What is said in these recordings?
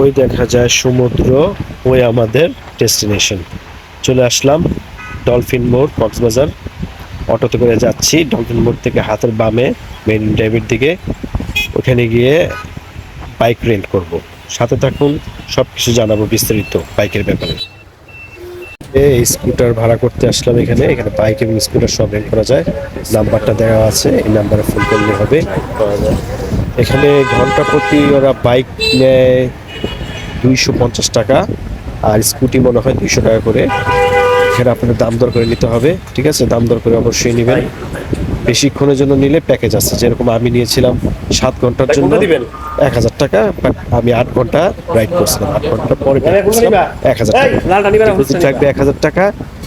ওই দেখা যায় সমুদ্র ওই আমাদের ডেস্টিনেশন। চলে আসলাম ডলফিন মোড়, কক্সবাজার। অটোতে করে যাচ্ছি, ডলফিন মোড় থেকে হাতের বামে মেন ড্রাইভের দিকে। ওখানে গিয়ে বাইক রেন্ট করব। সাথে থাকুন সব কিছু জানাব বিস্তারিত বাইকের ব্যাপারে। এই স্কুটার ভাড়া করতে আসলাম এখানে। এখানে বাইক এবং স্কুটার সব রেন্ট করা যায়। নাম্বারটা দেওয়া আছে, এই নাম্বারে ফোন করলে হবে। এখানে ঘণ্টা প্রতি ওরা বাইক নেয় দুইশো পঞ্চাশ টাকা আর স্কুটি মনে হয় দুইশো টাকা করে। এখানে আপনাদের দাম দর করে নিতে হবে ঠিক আছে? দাম দর করে অবশ্যই নেবেন। বেশিক্ষণের জন্য নিলে প্যাকেজ আছে। যেরকম আমি নিয়েছিলাম সাত ঘণ্টার জন্য এক হাজার টাকা বাট আমি আট ঘণ্টা রাইড করছিলাম। আট ঘণ্টা পরে এক হাজার টাকা। রাখবে এক হাজার টাকা।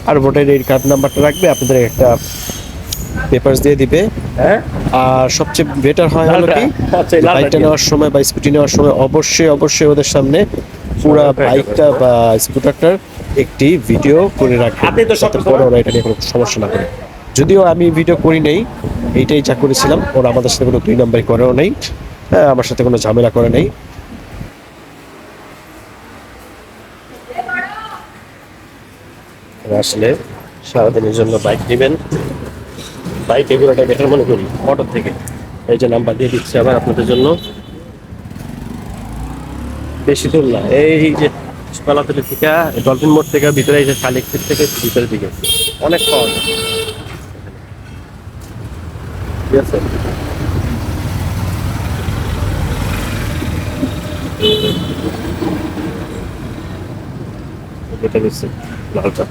আর ভোটার এই কার্ড নাম্বারটা রাখবে। আপনাদের একটা পেপারস দিয়ে দিবে। আর সবচেয়ে বেটার হয় হলো কি? আচ্ছা, বাইকটা নেওয়ার সময় বা স্কুটি নেওয়ার সময় অবশ্যই অবশ্যই ওদের সামনে পুরা বাইকটা বা স্কুটারটার একটি ভিডিও করে রাখবে। হাতে তো সব পরে ওরা এটা নিয়ে কোনো সমস্যা না করে। যদিও আমি ভিডিও করি নেই এইটাই যা করেছিলাম ওরা আমাদের সাথে কোনো দুই নাম্বারই করেও নেই। হ্যাঁ আমার সাথে কোনো ঝামেলা করে নেই। আসলে সারাদিনের জন্য বাইক নেবেন। বাইক এগুলোটা বেটার মনে করি অটো থেকে। এই যে নাম্বার দিয়ে দিচ্ছি আবার আপনাদের জন্য। বেশি দূর না, এই যে কলাতলি থেকে ডলফিন মোড় থেকে ভিতরে এই যে শালিক থেকে ভিতরের দিকে। অনেক পাওয়া যায়। ঠিক আছে? এটা দিচ্ছি, লালটা।